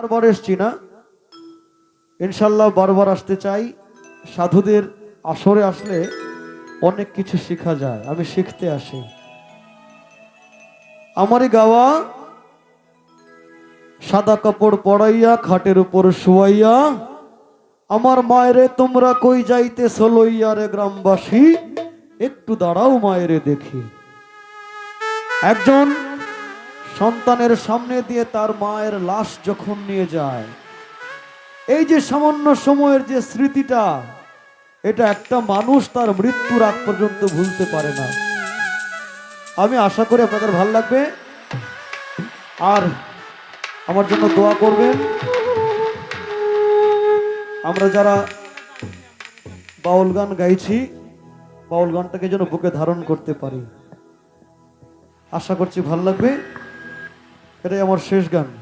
বারবার এসছি না। ইনশাল্লাহ বারবার আসতে চাই। সাধুদের আসরে আসলে অনেক কিছু শেখা যায়, আমি শিখতে আসি। আমারই গাওয়া সাদা কাপড় পরাইয়া, খাটের উপর শুয়াইয়া, আমার মায়েরে তোমরা কই যাইতে লইয়া রে গ্রামবাসী? একটু দাঁড়াও মায়েরে দেখি। একজন সন্তানের সামনে দিয়ে তার মায়ের লাশ যখন নিয়ে যায়, এই যে সামান্য সময়ের যে স্মৃতিটা, এটা একটা মানুষ তার মৃত্যুর আগ পর্যন্ত ভুলতে পারে না। আমি আশা করি আপনাদের ভালো লাগবে। আর আমার জন্য দোয়া করবেন। আমরা যারা বাউল গান গাইছি, বাউল গানটাকে যেন বুকে ধারণ করতে পারি। আশা করছি ভালো লাগবে। এটাই আমার শেষ গান।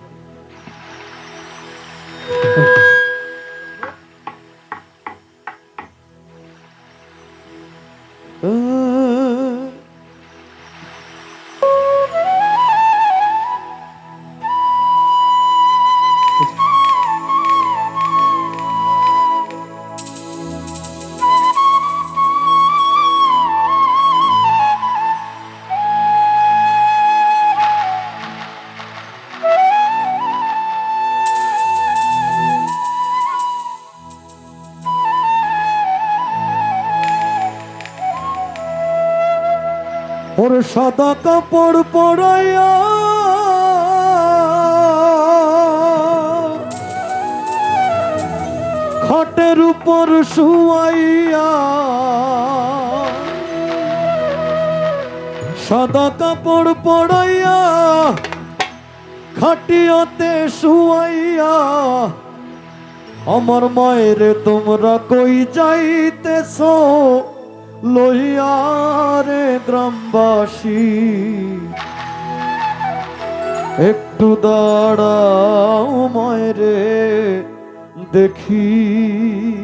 সাদা কাপড় পরাইয়া খাটের উপর শুয়াইয়া। সাদা কাপড় পরাইয়া, খাটিয়াতে শুয়াইয়া। আমার মায়ের তোমরা কই যাইতেছো? লইয়ারে গ্রামবাসী একটু দাঁড়াও ময়রে দেখি।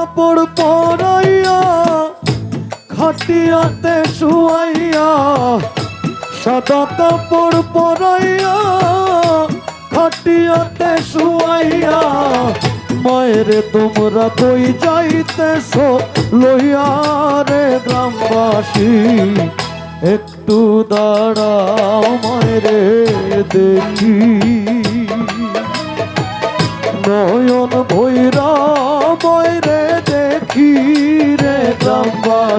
কাপড় পরাইয়া, খাটিয়াতে শুয়াইয়া, সাদা কাপড় পরাইয়া, খাটিয়াতে শুয়াইয়া, মায়ের তোমরা কই যাইতেছ? লইয়া রে গ্রামবাসী, একটু দাঁড়াও মায়েরে দেখি। নয়ন ভৈরা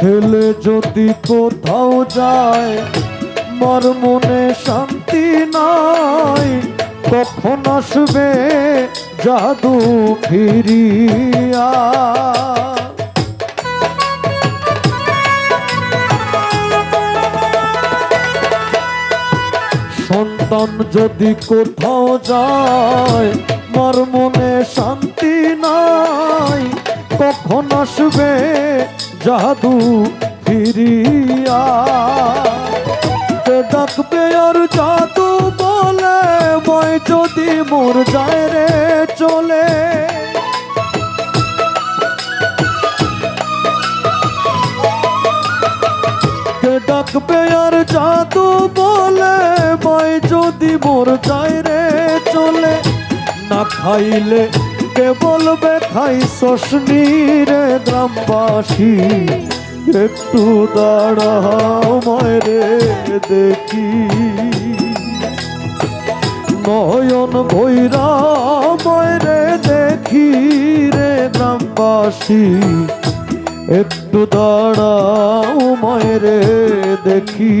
ছেলে যদি কোথাও যায়, মর মনে শান্তি নাই, কখন আসবে জাদু ফিরিয়া? সন্তান যদি কোথাও যায়, মর মনে শান্তি কখন আসবে জাদু ফিরিয়া? ডাকবে আর জাদু বলে মই যদি মোর যায় রে চলে। ডাকবে আর জাদু বলে মায় যদি মোর যায় রে চলে। না খাইলে কে বলবে খাই রে গ্রামবাসী, একটু দাঁড়াও মায়রে দেখি। নয়ন ভৈরা মায়রে দেখি রে গ্রামবাসী, একটু দাঁড়াও মায়রে দেখি।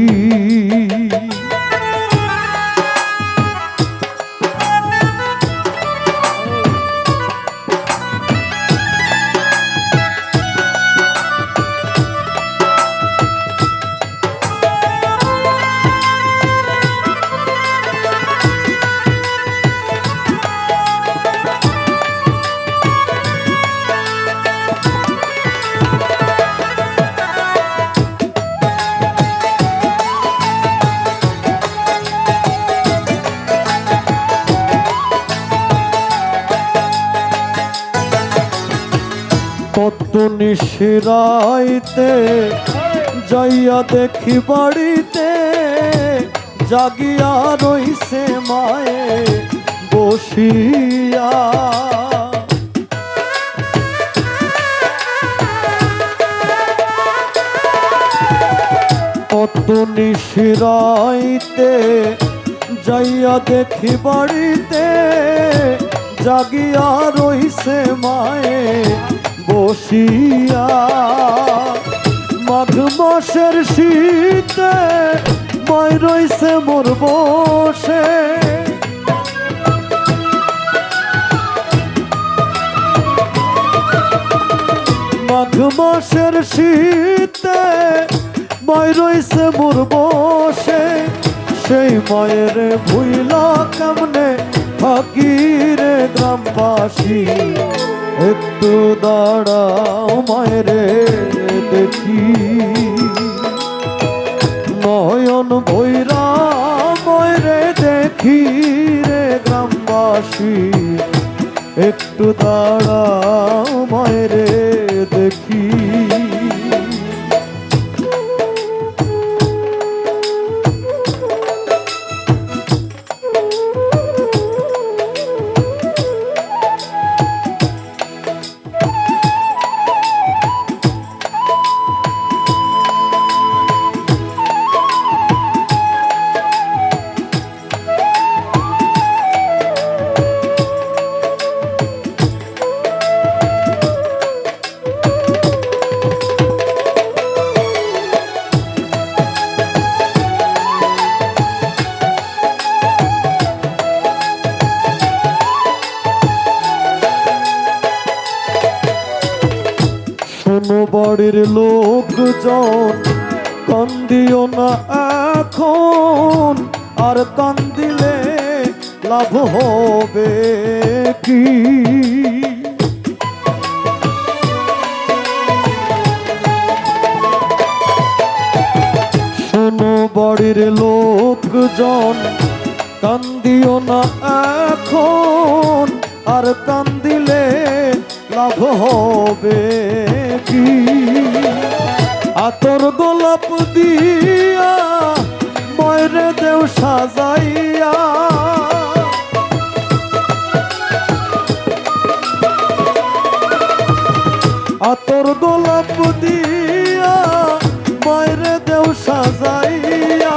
কত নিশিরাইতে যাইয়া দেখি বাড়িতে, জাগিয়া রইছে মায়ে বসিয়া। কত নিশিরাইতে যাইয়া দেখি বাড়িতে, জাগিয়া রইছে মায়ে বসিয়া মাঘ মাসের শীতে মায় রইছে মোর বসে। মাঘ মাসের শীতে মায় রইছে মোর বসে। সেই মায়ের ভুইলা কেমনে থাকি রে গ্রামবাসী? একটু দাঁড়াও মায়েরে দেখি। নয়ন বৈরা মায়েরে দেখি রে গ্রামবাসী। একটু দাঁড়াও মায়েরে দেখি। বাড়ির লোকজন কান্দিও না এখন। আর কান্দিলে লাভ হবে কি? আতর গোলাপ দিয়া ময়রে দেও সাজাইয়া। আতর গোলাপ দিয়া মায়েরে দেও সাজাইয়া।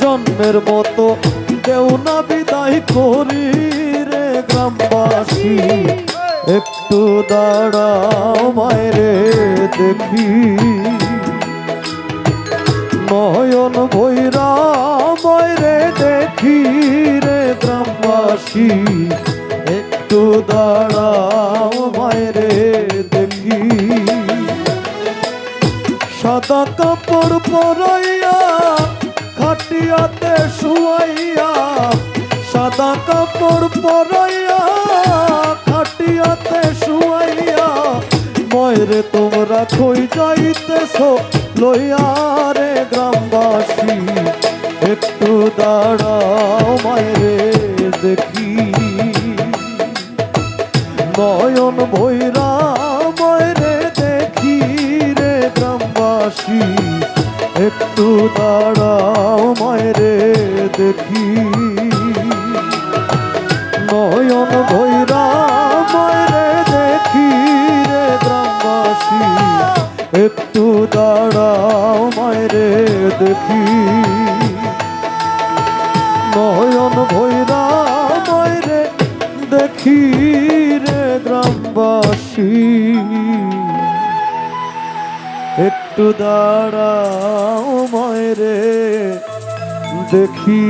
জন্মের মতো দেও না বিদায় করি রে গ্রামবাসী। একটু দাঁড়াও, মায়েরে দেখি। ভৈরা মায়েরে দেখি রে গ্রামবাসী। একটু দাঁড়াও মায়েরে দেখি। সাদা কাপড় পরাইয়া, খাটিয়াতে শুয়াইয়া, সাদা কাপড় পরাইয়া, খাটিয়াতে শুয়াইয়া ময়রে তোমরা কই যাইতেছ? লইয়া মায়রে দেখি। নয়ন ভৈরা ময়রে দেখি রে গ্রামবাসী। একটু দাঁড়া দাঁড়াও মায়েরে দেখি। নয়ন ভৈরা মায়েরে দেখি রে গ্রামবাসী। একটু দাঁড়াও মায়েরে দেখি। গ্রামবাসী একটু দাঁড়াও ময়রে দেখি